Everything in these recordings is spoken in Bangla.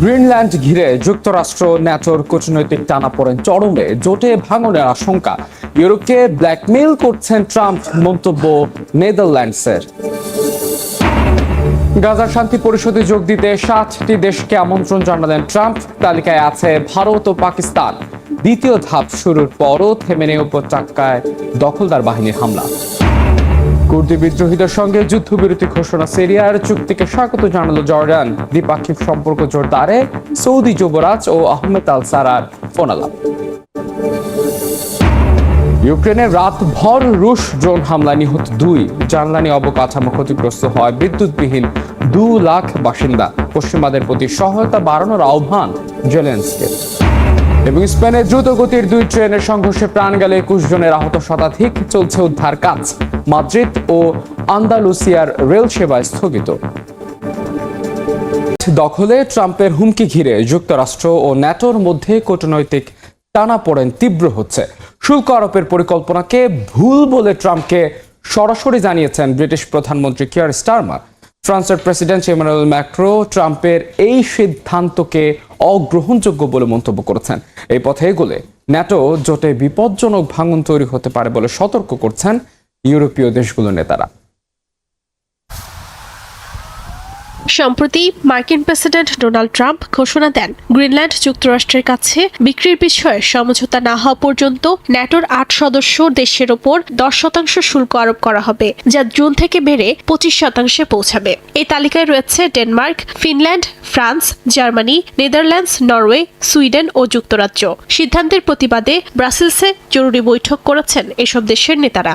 গ্রিনল্যান্ড ঘিরে যুক্তরাষ্ট্র ন্যাটোর কূটনৈতিক টানাপোড়েন চরমে, জোটে ভাঙনের আশঙ্কা। ইউরোপকে ব্ল্যাকমেইল করছেন ট্রাম্প মন্তব্য নেদারল্যান্ডসের। গাজার শান্তি পরিষদে যোগ দিতে সাতটি দেশকে আমন্ত্রণ জানালেন ট্রাম্প। তালিকায় আছে ভারত ও পাকিস্তান। দ্বিতীয় ধাপ শুরুর পরও থেমে নেই উপত্যকায় দখলদার বাহিনীর হামলা। কুর্দি বিদ্রোহীদের সঙ্গে যুদ্ধবিরতি ঘোষণা সিরিয়ার চুক্তিকে স্বাগত জানালো জর্ডান। দ্বিপাক্ষিক সম্পর্ক জোরদারে সৌদি যুবরাজ ও আহমেদ আল সারার ফোনালাপ। ইউক্রেনের রাতভর রুশ ড্রোন হামলা নিহত দুই। জানলানি অবকাঠামো ক্ষতিগ্রস্ত হয় বিদ্যুৎবিহীন দু লাখ বাসিন্দা। পশ্চিমাদের প্রতি সহায়তা বাড়ানোর আহ্বান জেলেন্সকে। এবং স্পেনের দ্রুত গতির দুই ট্রেনের সংঘর্ষে প্রাণ গেলে একুশ জনের আহত শতাধিক। চলছে উদ্ধার কাজ। মাদ্রিদ ও আন্দালুসিয়ার রেল সেবা স্থগিত। দখলে ট্রাম্পের হুমকি ঘিরে যুক্তরাষ্ট্র ও ন্যাটোর মধ্যে কূটনৈতিক টানাপোড়েন তীব্র হচ্ছে। শুল্ক আরোপের পরিকল্পনাকে ভুল বলে ট্রাম্পকে সরাসরি জানিয়েছেন ব্রিটিশ প্রধানমন্ত্রী কিয়ার স্টারমার। ফ্রান্সের প্রেসিডেন্ট ইমানুয়েল ম্যাক্রো ট্রাম্পের এই সিদ্ধান্তকে অগ্রহণযোগ্য বলে মন্তব্য করেছেন। এই পথে এগোলে ন্যাটো জোটে বিপজ্জনক ভাঙন তৈরি হতে পারে বলে সতর্ক করছেন ইউরোপীয় দেশগুলোর নেতারা। সম্প্রতি মার্কিন প্রেসিডেন্ট ডোনাল্ড ট্রাম্প ঘোষণা দেন, গ্রিনল্যান্ড যুক্তরাষ্ট্রের কাছে বিক্রির বিষয়ে সমঝোতা না হওয়া পর্যন্ত ন্যাটোর আট সদস্য দেশের ওপর দশ শতাংশ শুল্ক আরোপ করা হবে, যা জুন থেকে বেড়ে পঁচিশ শতাংশে পৌঁছাবে। এই তালিকায় রয়েছে Denmark, Finland, France, Germany, Netherlands, Norway, Sweden ও যুক্তরাজ্য। সিদ্ধান্তের প্রতিবাদে ব্রাসেলসে জরুরি বৈঠক করেছেন এসব দেশের নেতারা।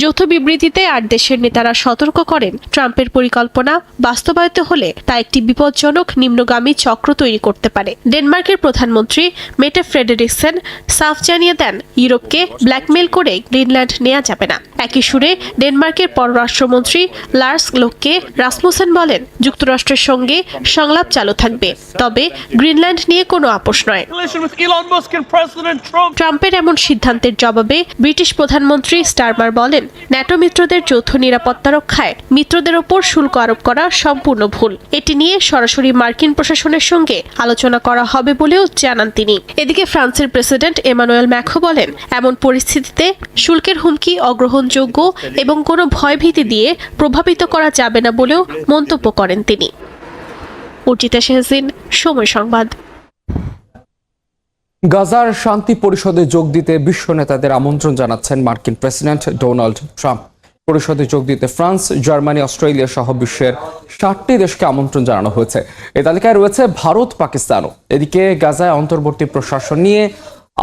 যৌথ বিবৃতিতে আর দেশের নেতারা সতর্ক করেন, ট্রাম্পের পরিকল্পনা বাস্তবায়িত হলে তা একটি বিপজ্জনক নিম্নগামী চক্র তৈরি করতে পারে। ডেনমার্কের প্রধানমন্ত্রী মেটে ফ্রেডেরিকসেন সাফ জানিয়ে দেন, ইউরোপকে ব্ল্যাকমেল করে গ্রিনল্যান্ড নেওয়া যাবে না। একই সুরে ডেনমার্কের পররাষ্ট্রমন্ত্রী লার্স গ্লোককে রাসমুসেন বলেন যুক্তরাষ্ট্রের সঙ্গে সংলাপ চালু থাকবে তবে গ্রিনল্যান্ড নিয়ে কোনো আপোষ নয়. ট্রাম্পের এমন সিদ্ধান্তের জবাবে ব্রিটিশ প্রধানমন্ত্রী স্টারমার বলেন ন্যাটো মিত্রদের যৌথ নিরাপত্তা রক্ষায় মিত্রদের ওপর শুল্ক আরোপ করা সম্পূর্ণ ভুল। এটি নিয়ে সরাসরি মার্কিন প্রশাসনের সঙ্গে আলোচনা করা হবে বলেও জানান তিনি। এদিকে ফ্রান্সের প্রেসিডেন্ট এমানুয়েল ম্যাখো বলেন এমন পরিস্থিতিতে শুল্কের হুমকি অগ্রহণযোগ্য এবং কোনো ভয়ভীতি দিয়ে প্রভাবিত করা যাবে না বলেও মন্তব্য করেন তিনি। অর্জিতা শেহজিন সময় সংবাদ। গাজার শান্তি পরিষদে যোগ দিতে বিশ্ব নেতাদের আমন্ত্রণ জানাচ্ছেন মার্কিন প্রেসিডেন্ট ডোনাল্ড ট্রাম্প। পরিষদে যোগ দিতে ফ্রান্স, জার্মানি, অস্ট্রেলিয়া সহ বিশ্বের ষাটটি দেশকে আমন্ত্রণ জানানো হয়েছে। এ তালিকায় রয়েছে ভারত পাকিস্তানও এদিকে গাজায় অন্তর্বর্তী প্রশাসন নিয়ে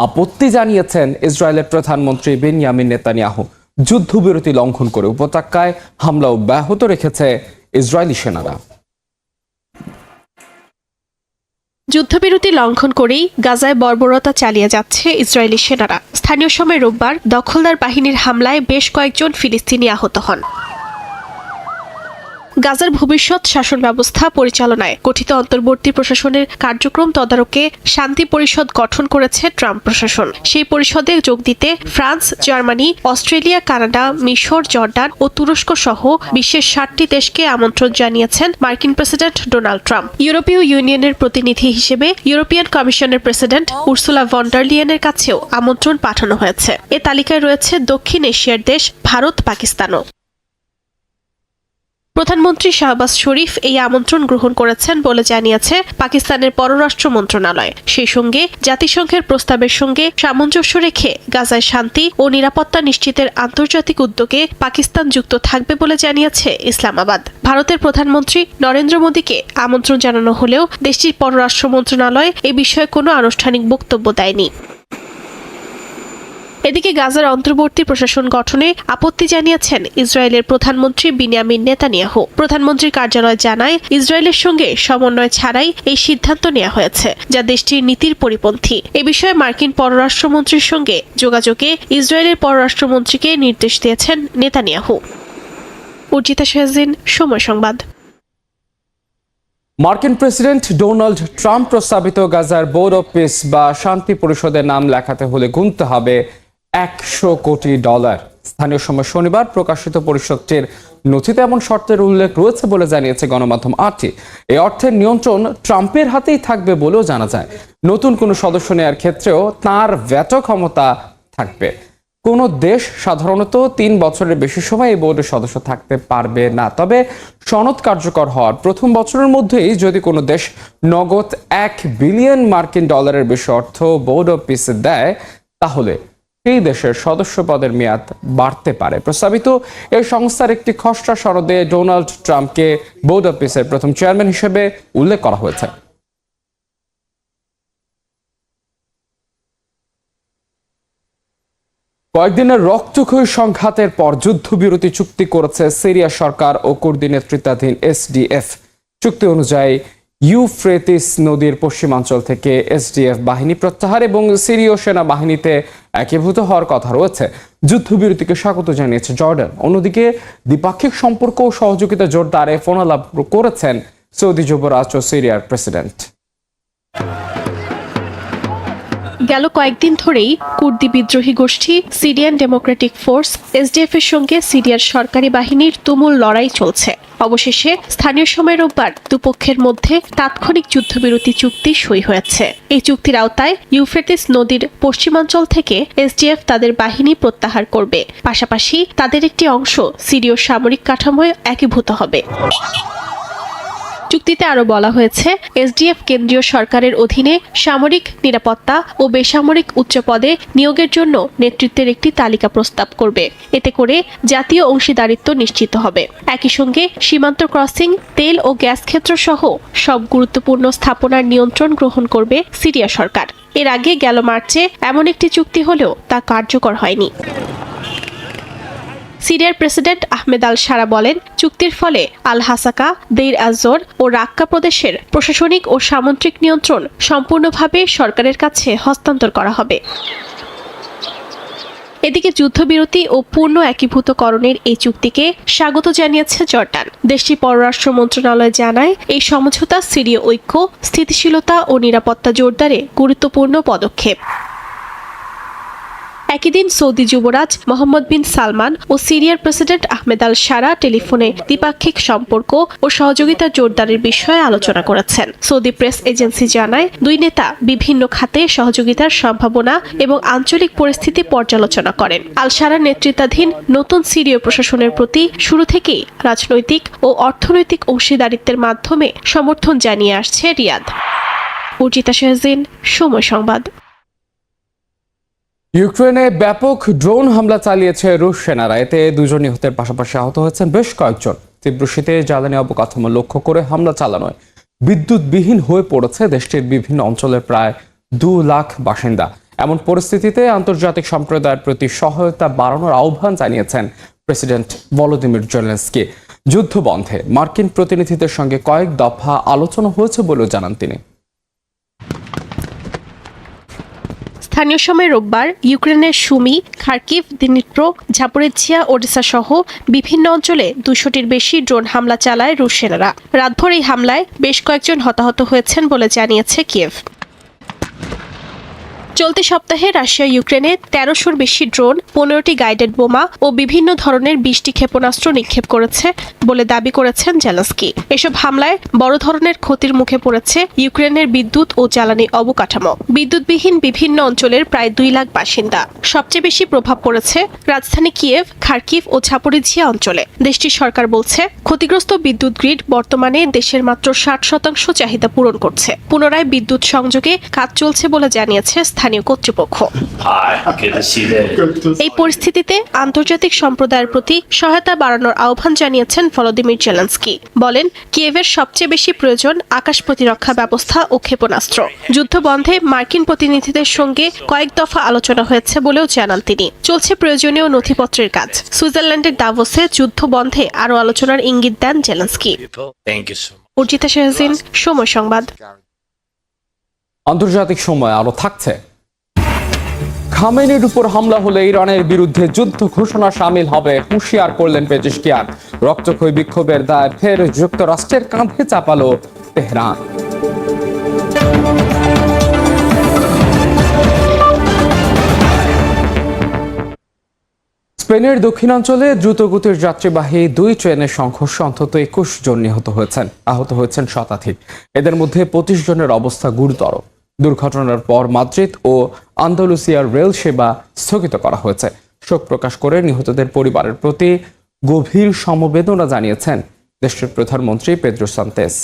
আপত্তি জানিয়েছেন ইসরায়েলের প্রধানমন্ত্রী বেনিয়ামিন নেতানিয়াহু। যুদ্ধবিরতি লঙ্ঘন করে উপত্যকায় হামলা অব্যাহত রেখেছে ইসরায়েলি সেনারা। যুদ্ধবিরতি লঙ্ঘন করেই গাজায় বর্বরতা চালিয়ে যাচ্ছে ইসরায়েলি সেনারা। স্থানীয় সময় রোববার দখলদার বাহিনীর হামলায় বেশ কয়েকজন ফিলিস্তিনি আহত হন। গাজার ভবিষ্যৎ শাসন ব্যবস্থা পরিচালনায় গঠিত অন্তর্বর্তী প্রশাসনের কার্যক্রম তদারকে শান্তি পরিষদ গঠন করেছে ট্রাম্প প্রশাসন। সেই পরিষদে যোগ দিতে ফ্রান্স, জার্মানি, অস্ট্রেলিয়া, কানাডা, মিশর, জর্ডান ও তুরস্ক সহ বিশ্বের ষাটটি দেশকে আমন্ত্রণ জানিয়েছেন মার্কিন প্রেসিডেন্ট ডোনাল্ড ট্রাম্প। ইউরোপীয় ইউনিয়নের প্রতিনিধি হিসেবে ইউরোপিয়ান কমিশনের প্রেসিডেন্ট উর্সুলা ভন্ডারলিয়ানের কাছেও আমন্ত্রণ পাঠানো হয়েছে। এ তালিকায় রয়েছে দক্ষিণ এশিয়ার দেশ, ভারত, পাকিস্তানও। প্রধানমন্ত্রী শাহবাজ শরীফ এই আমন্ত্রণ গ্রহণ করেছেন বলে জানিয়েছে পাকিস্তানের পররাষ্ট্র মন্ত্রণালয়। সেই সঙ্গে জাতিসংঘের প্রস্তাবের সঙ্গে সামঞ্জস্য রেখে গাজায় শান্তি ও নিরাপত্তা নিশ্চিতের আন্তর্জাতিক উদ্যোগে পাকিস্তান যুক্ত থাকবে বলে জানিয়েছে ইসলামাবাদ। ভারতের প্রধানমন্ত্রী নরেন্দ্র মোদীকে আমন্ত্রণ জানানো হলেও দেশটির পররাষ্ট্র মন্ত্রণালয় এ বিষয়ে কোনো আনুষ্ঠানিক বক্তব্য দেয়নি। এদিকে গাজার অন্তর্বর্তী প্রশাসন গঠনে আপত্তি জানিয়েছেন ইসরায়েলের প্রধানমন্ত্রী বিনিয়ামিন নেতানিয়াহু। প্রধানমন্ত্রীর কার্যালয় জানায়, ইসরায়েলের সঙ্গে সমন্বয় ছাড়াই এই সিদ্ধান্ত নেওয়া হয়েছে, যা দেশটির নীতির পরিপন্থী। এ বিষয়ে মার্কিন পররাষ্ট্রমন্ত্রীর সঙ্গে যোগাযোগে ইসরায়েলের পররাষ্ট্রমন্ত্রীকে নির্দেশ দিয়েছেন নেতানিয়াহু। অর্জিতা শেহজিন সময় সংবাদ। মার্কিন প্রেসিডেন্ট ডোনাল্ড ট্রাম্প প্রস্তাবিত গাজার বোর্ড অফ পিস বা শান্তি পরিষদের নাম লেখাতে হলে গুনতে হবে একশো কোটি ডলার। স্থানীয় সময় শনিবার প্রকাশিত পরিষদটির নথিতে এমন শর্তের উল্লেখ রয়েছে বলে জানিয়েছে গণমাধ্যম আরটি। এই অর্থের নিয়ন্ত্রণ ট্রাম্পের হাতেই থাকবে বলেও জানা যায়। নতুন কোনো সদস্য নেয়ার ক্ষেত্রেও তার ভ্যাটো ক্ষমতা থাকবে। কোনো দেশ সাধারণত তিন বছরের বেশি সময় এই বোর্ডের সদস্য থাকতে পারবে না। তবে সনদ কার্যকর হওয়ার প্রথম বছরের মধ্যেই যদি কোনো দেশ নগদ এক বিলিয়ন মার্কিন ডলারের বেশি অর্থ বোর্ড অফ পিসে দেয়, তাহলে সেই দেশের সদস্য পদের মেয়াদ বাড়তে পারে। প্রস্তাবিত এই সংস্থার একটি খসড়া সনদে ডোনাল্ড ট্রাম্পকে বোর্ড অফ পিসের প্রথম চেয়ারম্যান হিসেবে উল্লেখ করা হয়েছে। কয়েকদিনের রক্তক্ষয়ী সংঘাতের পর যুদ্ধবিরতি চুক্তি করেছে সিরিয়া সরকার ও কুর্দি নেতৃত্বাধীন এসডিএফ। চুক্তি অনুযায়ী ইউফ্রেতিস নদীর পশ্চিমাঞ্চল থেকে এসডিএফ বাহিনী প্রত্যাহার এবং সিরীয় সেনাবাহিনীতে একীভূত হওয়ার কথা রয়েছে। যুদ্ধবিরতিকে স্বাগত জানিয়েছে জর্ডান। অন্যদিকে, দ্বিপাক্ষিক সম্পর্ক ও সহযোগিতা জোরদারে ফোনালাভ করেছেন সৌদি যুবরাজ ও সিরিয়ার প্রেসিডেন্ট। গেল কয়েকদিন ধরেই কুর্দি বিদ্রোহী গোষ্ঠী, সিরিয়ান ডেমোক্রেটিক ফোর্স, এসডিএফ এর সঙ্গে সিরিয়ার সরকারি বাহিনীর তুমুল লড়াই চলছে। অবশেষে স্থানীয় সময় রোববার দুপক্ষের মধ্যে তাৎক্ষণিক যুদ্ধবিরতি চুক্তি সই হয়েছে। এই চুক্তির আওতায় ইউফ্রেটিস নদীর পশ্চিমাঞ্চল থেকে এসডিএফ তাদের বাহিনী প্রত্যাহার করবে। পাশাপাশি তাদের একটি অংশ সিরীয় সামরিক কাঠামোয় একীভূত হবে। চুক্তিতে আরও বলা হয়েছে, এসডিএফ কেন্দ্রীয় সরকারের অধীনে সামরিক নিরাপত্তা ও বেসামরিক উচ্চপদে নিয়োগের জন্য নেতৃত্বের একটি তালিকা প্রস্তাব করবে। এতে করে জাতীয় অংশীদারিত্ব নিশ্চিত হবে। একই সঙ্গে সীমান্ত ক্রসিং, তেল ও গ্যাস ক্ষেত্র সহ সব গুরুত্বপূর্ণ স্থাপনার নিয়ন্ত্রণ গ্রহণ করবে সিরিয়া সরকার। এর আগে গেল মার্চে এমন একটি চুক্তি হলেও তা কার্যকর হয়নি। সিরিয়ার প্রেসিডেন্ট আহমেদ আল সারা বলেন, চুক্তির ফলে আল হাসাকা, দেইর আজর ও রাক্কা প্রদেশের প্রশাসনিক ও সামন্ত্রিক নিয়ন্ত্রণ সম্পূর্ণভাবে সরকারের কাছে হস্তান্তর করা হবে। এদিকে যুদ্ধবিরতি ও পূর্ণ একীভূতকরণের এই চুক্তিকে স্বাগত জানিয়েছে জর্ডান। দেশটির পররাষ্ট্র মন্ত্রণালয় জানায়, এই সমঝোতা সিরীয় ঐক্য, স্থিতিশীলতা ও নিরাপত্তা জোরদারে গুরুত্বপূর্ণ পদক্ষেপ। একই দিন সৌদি যুবরাজ মোহাম্মদ বিন সালমান ও সিরিয়ার প্রেসিডেন্ট আহমেদ আল সারা টেলিফোনে দ্বিপাক্ষিক সম্পর্ক ও সহযোগিতা জোরদারের বিষয়ে আলোচনা করেছেন। সৌদি প্রেস এজেন্সি জানায়, দুই নেতা বিভিন্ন খাতে সহযোগিতার সম্ভাবনা এবং আঞ্চলিক পরিস্থিতি পর্যালোচনা করেন। আল সারার নেতৃত্বাধীন নতুন সিরীয় প্রশাসনের প্রতি শুরু থেকেই রাজনৈতিক ও অর্থনৈতিক অংশীদারিত্বের মাধ্যমে সমর্থন জানিয়ে আসছে রিয়াদ। উর্জিতা শেহজিন সময় সংবাদ। ইউক্রেনে ব্যাপক ড্রোন হামলা চালিয়েছে রুশ সেনারা। এতে দুজন নিহতের পাশাপাশি আহত হয়েছেন বেশ কয়েকজন। তীব্র শীতে জ্বালানি অবকাঠামো লক্ষ্য করে হামলা চালানোয় বিদ্যুৎবিহীন হয়ে পড়েছে দেশটির বিভিন্ন অঞ্চলের প্রায় দু লাখ বাসিন্দা। এমন পরিস্থিতিতে আন্তর্জাতিক সম্প্রদায়ের প্রতি সহায়তা বাড়ানোর আহ্বান জানিয়েছেন প্রেসিডেন্ট ভলোদিমির জেলেন্সকি। যুদ্ধ বন্ধে মার্কিন প্রতিনিধিদের সঙ্গে কয়েক দফা আলোচনা হয়েছে বলেও জানান তিনি। স্থানীয় সময় রোববার ইউক্রেনের Sumy, Kharkiv, Dnipro Zaporizhzhia Odesa সহ বিভিন্ন অঞ্চলে দুশোটির বেশি ড্রোন হামলা চালায় রুশ সেনারা। রাতভর এই হামলায় বেশ কয়েকজন হতাহত হয়েছেন বলে জানিয়েছে কিয়েভ। চলতি সপ্তাহে রাশিয়া ইউক্রেনে তেরোশোর বেশি ড্রোন, পনেরোটি গাইডেড বোমা ও বিভিন্ন ধরনের বিশটি ক্ষেপণাস্ত্র নিক্ষেপ করেছে বলে দাবি করেছেন জেলাস্কি এসব হামলায় বড় ধরনের ক্ষতির মুখে পড়েছে ইউক্রেনের বিদ্যুৎ ও জ্বালানি অবকাঠামো। বিদ্যুৎবিহীন বিভিন্ন অঞ্চলের প্রায় দুই লাখ বাসিন্দা। সবচেয়ে বেশি প্রভাব পড়েছে রাজধানী কিয়েভ, খার্কিভ ও ঝাপরিঝিয়া অঞ্চলে। দেশটির সরকার বলছে, ক্ষতিগ্রস্ত বিদ্যুৎ গ্রিড বর্তমানে দেশের মাত্র ষাট শতাংশ চাহিদা পূরণ করছে। পুনরায় বিদ্যুৎ সংযোগে কাজ চলছে বলে জানিয়েছে স্থানীয় কর্তৃপক্ষ. এই পরিস্থিতিতে আন্তর্জাতিক সম্প্রদায়ের প্রতি সহায়তা বাড়ানোর আহ্বান জানিয়েছেন ভলোদিমির জেলেন্সকি। বলেন, কিয়েভের সবচেয়ে বেশি প্রয়োজন আকাশ প্রতিরক্ষা ব্যবস্থা ও ক্ষেপণাস্ত্র। যুদ্ধ বন্ধে মার্কিন প্রতিনিধিদের সঙ্গে কয়েক দফা আলোচনা হয়েছে বলেও জানান তিনি। চলছে প্রয়োজনীয় নথিপত্রের কাজ। সুইজারল্যান্ডের দাভোসে যুদ্ধ বন্ধে আরও আলোচনার ইঙ্গিত দেন জেলেন্সকি। অর্জিতা শেহজিন সময় সংবাদ। আন্তর্জাতিক সময় আরও থাকছে। খামেনির উপর হামলা হলে ইরানের বিরুদ্ধে যুদ্ধ ঘোষণা সামিল হবে। হুঁশিয়ার করলেন পেজিশকিয়ান। রক্তক্ষয়ী বিক্ষোভের দায় ফের যুক্তরাষ্ট্রের কাঁধে চাপালো তেহরান। স্পেনের দক্ষিণাঞ্চলে দ্রুতগতির যাত্রীবাহী দুই ট্রেনের সংঘর্ষে অন্তত একুশ জন নিহত হয়েছেন, আহত হয়েছেন শতাধিক। এদের মধ্যে পঁচিশ জনের অবস্থা গুরুতর। দুর্ঘটনার পর মাদ্রিদ ও আন্দালুসিয়ার রেল সেবা স্থগিত করা হয়েছে। শোক প্রকাশ করে নিহতদের পরিবারের প্রতি গভীর সমবেদনা জানিয়েছেন দেশটির প্রধানমন্ত্রী পেদ্রো সান্তেস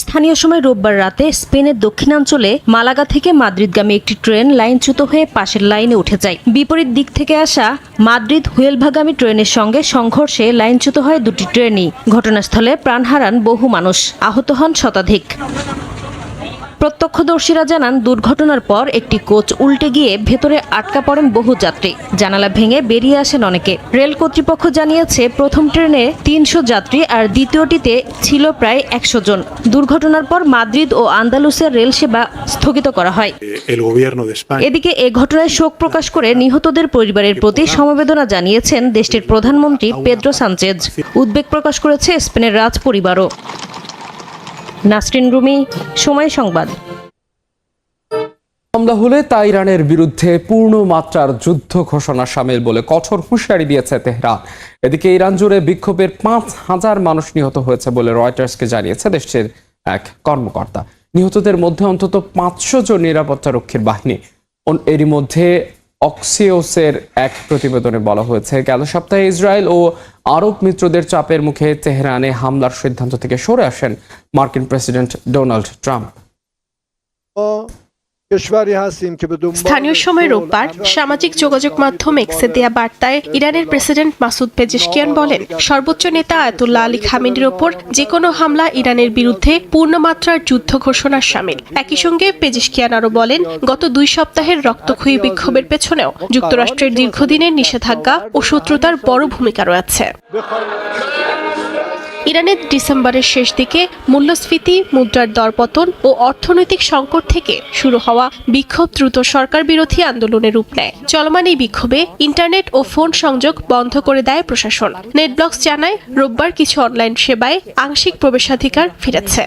স্থানীয় সময় রোববার রাতে স্পেনের দক্ষিণাঞ্চলে মালাগা থেকে মাদ্রিদগামী একটি ট্রেন লাইনচ্যুত হয়ে পাশের লাইনে উঠে যায়। বিপরীত দিক থেকে আসা মাদ্রিদ হুয়েলভাগামী ট্রেনের সঙ্গে সংঘর্ষে লাইনচ্যুত হয় দুটি ট্রেনই। ঘটনাস্থলে প্রাণ হারান বহু মানুষ। আহত হন শতাধিক। প্রত্যক্ষদর্শীরা জানান দুর্ঘটনার পর একটি কোচ উল্টে গিয়ে ভেতরে আটকা পড়েন বহু যাত্রী। জানালা ভেঙে বেরিয়ে আসেন অনেকে। রেল কর্তৃপক্ষ জানিয়েছে প্রথম ট্রেনে তিনশো যাত্রী আর দ্বিতীয়টিতে ছিল প্রায় একশো জন। দুর্ঘটনার পর মাদ্রিদ ও আন্দালুসের রেল সেবা স্থগিত করা হয়. এদিকে এ ঘটনায় শোক প্রকাশ করে নিহতদের পরিবারের প্রতি সমবেদনা জানিয়েছেন দেশটির প্রধানমন্ত্রী পেদ্রো সানচেজ। উদ্বেগ প্রকাশ করেছে স্পেনের রাজ পরিবারও নাসরিন রুমি, সময় সংবাদ। হামলা হলে তা ইরানের বিরুদ্ধে পূর্ণ মাত্রার যুদ্ধ ঘোষণা সামিল বলে কঠোর হুঁশিয়ারি দিয়েছে তেহরান। এদিকে ইরান জুড়ে বিক্ষোভের পাঁচ হাজার মানুষ নিহত হয়েছে বলে রয়টার্সকে জানিয়েছে দেশটির এক কর্মকর্তা। নিহতদের মধ্যে অন্তত পাঁচশো জন নিরাপত্তা রক্ষীর বাহিনী এরই মধ্যে অক্সিওসের এক প্রতিবেদনে বলা হয়েছে, গেল সপ্তাহে ইসরায়েল ও আরব মিত্রদের চাপের মুখে তেহরানে হামলার সিদ্ধান্ত থেকে সরে আসেন মার্কিন প্রেসিডেন্ট ডোনাল্ড ট্রাম্প। স্থানীয় সময় রোববার সামাজিক যোগাযোগ মাধ্যম এক্সে দেয়া বার্তায় ইরানের প্রেসিডেন্ট মাসুদ পেজেশকিয়ান বলেন সর্বোচ্চ নেতা আয়তুল্লা আলী খামিনের ওপর যে কোনো হামলা ইরানের বিরুদ্ধে পূর্ণমাত্রার যুদ্ধ ঘোষণার সামিল। একই সঙ্গে পেজেশকিয়ান আরও বলেন গত দুই সপ্তাহের রক্তক্ষয়ী বিক্ষোভের পেছনেও যুক্তরাষ্ট্রের দীর্ঘদিনের নিষেধাজ্ঞা ও শত্রুতার বড় ভূমিকা রয়েছে। ইরানের ডিসেম্বরের শেষ দিকে মূল্যস্ফীতি, মুদ্রার দরপতন ও অর্থনৈতিক সংকট থেকে শুরু হওয়া বিক্ষোভ দ্রুত সরকার বিরোধী আন্দোলনের রূপ নেয়। চলমান এই বিক্ষোভে ইন্টারনেট ও ফোন সংযোগ বন্ধ করে দেয় প্রশাসন। নেটব্লকস জানায়, রোববার কিছু অনলাইন সেবায় আংশিক প্রবেশাধিকার ফিরেছে।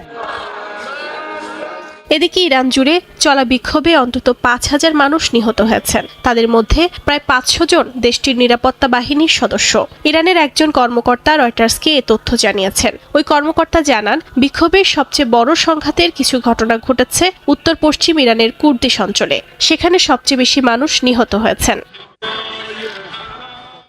এদিকে ইরান জুড়ে চলা বিক্ষোভে অন্তত পাঁচ হাজার মানুষ নিহত হয়েছেন। তাদের মধ্যে প্রায় পাঁচশো জন দেশটির নিরাপত্তা বাহিনীর সদস্য। ইরানের একজন কর্মকর্তা রয়টার্সকে এ তথ্য জানিয়েছেন। ওই কর্মকর্তা জানান, বিক্ষোভের সবচেয়ে বড় সংঘাতের কিছু ঘটনা ঘটেছে উত্তর পশ্চিম ইরানের কুর্দিশ অঞ্চলে। সেখানে সবচেয়ে বেশি মানুষ নিহত হয়েছেন।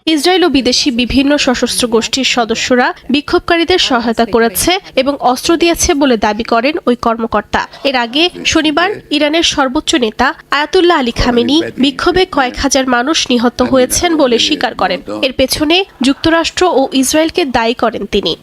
ইসরায়েল ও বিদেশি বিভিন্ন সশস্ত্র গোষ্ঠীর সদস্যরা বিক্ষোভকারীদের সহায়তা করেছে এবং অস্ত্র দিয়েছে বলে দাবি করেন ওই কর্মকর্তা। এর আগে শনিবার ইরানের সর্বোচ্চ নেতা আয়াতুল্লাহ আলী খামেনি বিক্ষোভে কয়েক হাজার মানুষ নিহত হয়েছেন বলে স্বীকার করেন। এর পেছনে যুক্তরাষ্ট্র ও ইসরায়েলকে দায়ী করেন তিনি।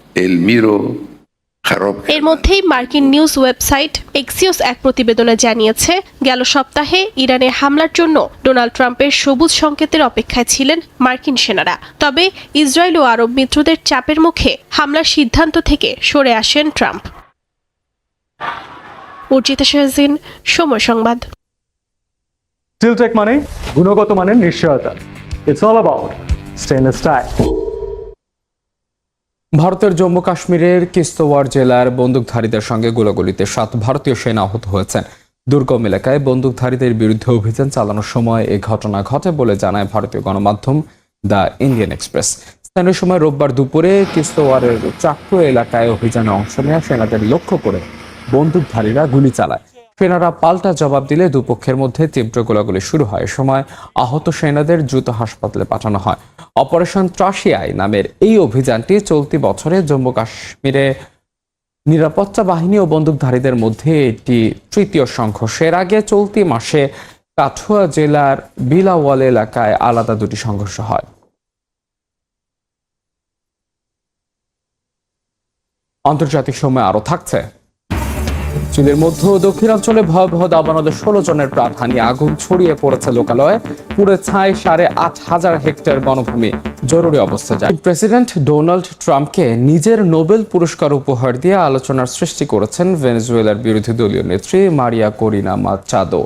এর মধ্যেই মার্কিন নিউজ ওয়েবসাইট এক্সিওস এক প্রতিবেদনে জানিয়েছে গেল সপ্তাহে ইরানে হামলার জন্য ডোনাল্ড ট্রাম্পের সবুজ সংকেতের অপেক্ষায় ছিলেন মার্কিন সেনারা। তবে ইসরায়েল ও আরব মিত্রদের চাপের মুখে হামলার সিদ্ধান্ত থেকে সরে আসেন ট্রাম্প। অর্জিতা শাহজিন সময় সংবাদ। স্টিলটেক মানে গুণগত মানের নিশ্চয়তা। It's all about stainless steel ভারতের জম্মু কাশ্মীরের কিস্তওয়ার জেলার বন্দুকধারীদের সঙ্গে গোলাগুলিতে সাত ভারতীয় সেনা আহত হয়েছেন। দুর্গম এলাকায় বন্দুকধারীদের বিরুদ্ধে অভিযান চালানোর সময় এই ঘটনা ঘটে বলে জানায় ভারতীয় গণমাধ্যম দ্য ইন্ডিয়ান এক্সপ্রেস। স্থানীয় সময় রোববার দুপুরে কিস্তওয়ারের চাকরু এলাকায় অভিযানে অংশ নেওয়া সেনাদের লক্ষ্য করে বন্দুকধারীরা গুলি চালায়। সেনারা পাল্টা জবাব দিলে দুপক্ষের মধ্যে তীব্র গোলাগুলি শুরু হয়। সময় আহত সেনাদের দ্রুত হাসপাতালে পাঠানো হয়। অপারেশন ত্রাসিয়াই নামের এই অভিযানটি চলতি বছরে জম্মু কাশ্মীরে নিরাপত্তা বাহিনী ও বন্দুকধারীদের মধ্যে একটি তৃতীয় সংঘর্ষের আগে চলতি মাসে কাঠুয়া জেলার বিলাওয়াল এলাকায় আলাদা দুটি সংঘর্ষ হয়। আন্তর্জাতিক সময় আরও থাকছে। চীনের মধ্য দক্ষিণাঞ্চলে ভয়াবহ দাবানলে ষোলো জনের প্রাণহানি আগুন ছড়িয়ে পড়েছে লোকালয়ে। পুরে ছাই সাড়ে আট হাজার হেক্টর বনভূমি। জরুরি অবস্থা যায় প্রেসিডেন্ট ডোনাল্ড ট্রাম্পকে নিজের নোবেল পুরস্কার উপহার দিয়ে আলোচনার সৃষ্টি করেছেন ভেনেজুয়েলার বিরোধী দলীয় নেত্রী মারিয়া করিনা মাচাদো।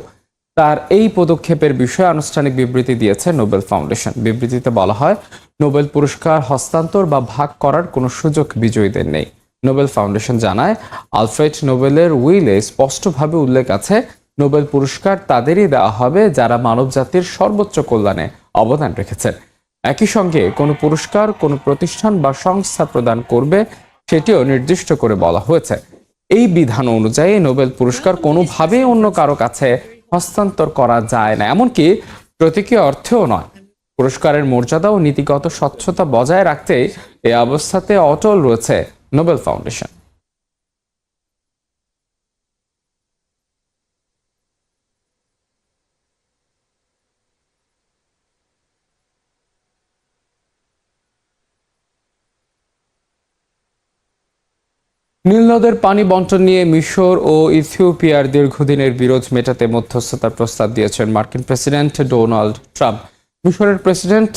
তার এই পদক্ষেপের বিষয়ে আনুষ্ঠানিক বিবৃতি দিয়েছে নোবেল ফাউন্ডেশন। বিবৃতিতে বলা হয়, নোবেল পুরস্কার হস্তান্তর বা ভাগ করার কোনো সুযোগ বিজয়ীদের নেই। নোবেল ফাউন্ডেশন জানায়, আলফ্রেড নোবেলের উইলে স্পষ্টভাবে উল্লেখ আছে, নোবেল পুরস্কার তাদেরই দেওয়া হবে যারা মানবজাতির সর্বোচ্চ কল্যাণে অবদান রেখেছেন। একই সঙ্গে কোনো পুরস্কার, কোনো প্রতিষ্ঠান বা সংস্থা প্রদান করবে সেটিও নির্দিষ্ট করে বলা হয়েছে। এই বিধান অনুযায়ী নোবেল পুরস্কার কোনোভাবেই অন্য কারও কাছে হস্তান্তর করা যায় না, এমনকি প্রতীকী অর্থেও নয়। পুরস্কারের মর্যাদা ও নীতিগত স্বচ্ছতা বজায় রাখতে এই অবস্থাতে অটল রয়েছে নোবেল ফাউন্ডেশন নীলনদের পানি বন্টন নিয়ে মিশর ও ইথিওপিয়ার দীর্ঘদিনের বিরোধ মেটাতে মধ্যস্থতার প্রস্তাব দিয়েছেন মার্কিন প্রেসিডেন্ট ডোনাল্ড ট্রাম্প। মিশরের প্রেসিডেন্ট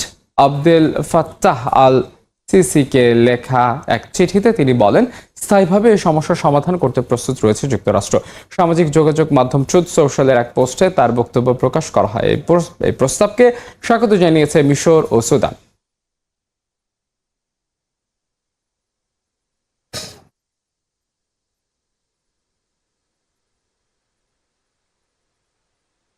আবদেল ফাত্তাহ আল সিসিকে লেখা এক চিঠিতে তিনি বলেন, স্থায়ীভাবে এই সমস্যার সমাধান করতে প্রস্তুত রয়েছে যুক্তরাষ্ট্র। সামাজিক যোগাযোগ মাধ্যম ট্রুথ সোশ্যালের এক পোস্টে তার বক্তব্য প্রকাশ করা হয়। এই প্রস্তাবকে স্বাগত জানিয়েছে মিশর ও সুদান।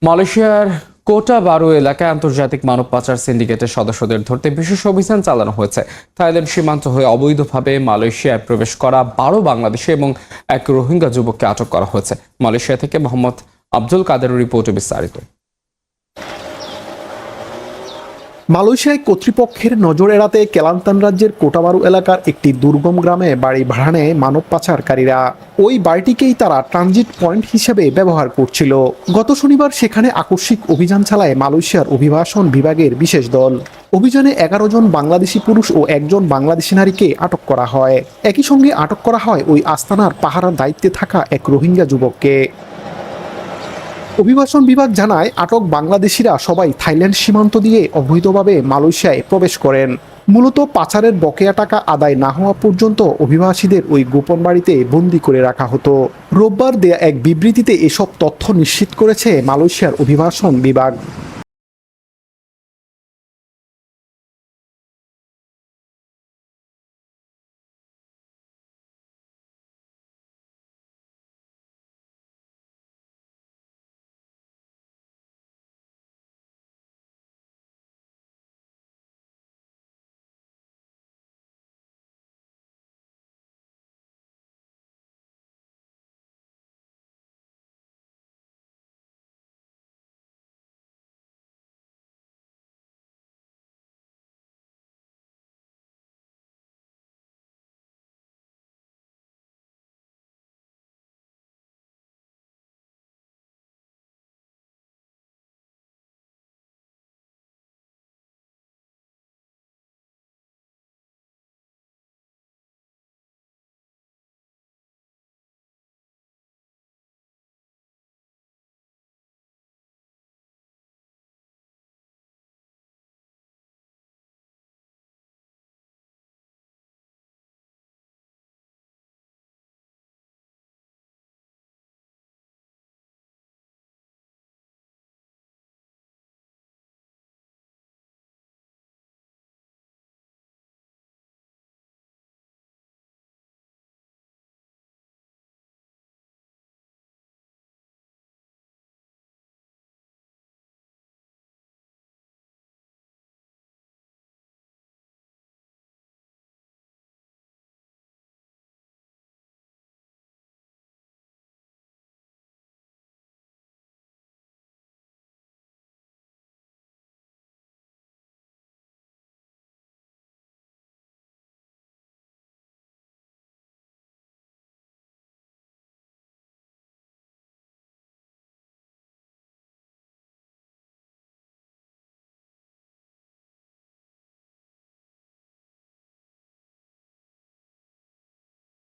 মালয়েশিয়ার কোটা বারো এলাকায় আন্তর্জাতিক মানব পাচার সিন্ডিকেটের সদস্যদের ধরতে বিশেষ অভিযান চালানো হয়েছে। থাইল্যান্ড সীমান্ত হয়ে অবৈধভাবে মালয়েশিয়ায় প্রবেশ করা বারো বাংলাদেশি এবং এক রোহিঙ্গা যুবককে আটক করা হয়েছে। মালয়েশিয়া থেকে মোহাম্মদ আব্দুল কাদের রিপোর্টে বিস্তারিত। মালয়েশিয়ায় কর্তৃপক্ষের নজর এড়াতে কেলান্তান রাজ্যের কোটাবারু এলাকার একটি দুর্গম গ্রামে বাড়ি ভাড়া নেয় মানব পাচারকারীরা। ওই বাড়িটিকেই তারা ট্রানজিট পয়েন্ট হিসেবে ব্যবহার করছিল। গত শনিবার সেখানে আকস্মিক অভিযান চালায় মালয়েশিয়ার অভিবাসন বিভাগের বিশেষ দল। অভিযানে এগারো জন বাংলাদেশি পুরুষ ও একজন বাংলাদেশি নারীকে আটক করা হয়। একই সঙ্গে আটক করা হয় ওই আস্তানার পাহারার দায়িত্বে থাকা এক রোহিঙ্গা যুবককে। অভিবাসন বিভাগ জানায়, আটক বাংলাদেশিরা সবাই থাইল্যান্ড সীমান্ত দিয়ে অবৈধভাবে মালয়েশিয়ায় প্রবেশ করেন। মূলত পাচারের বকেয়া টাকা আদায় না হওয়া পর্যন্ত অভিবাসীদের ওই গোপন বাড়িতে বন্দি করে রাখা হতো। রোববার দেয়া এক বিবৃতিতে এসব তথ্য নিশ্চিত করেছে মালয়েশিয়ার অভিবাসন বিভাগ।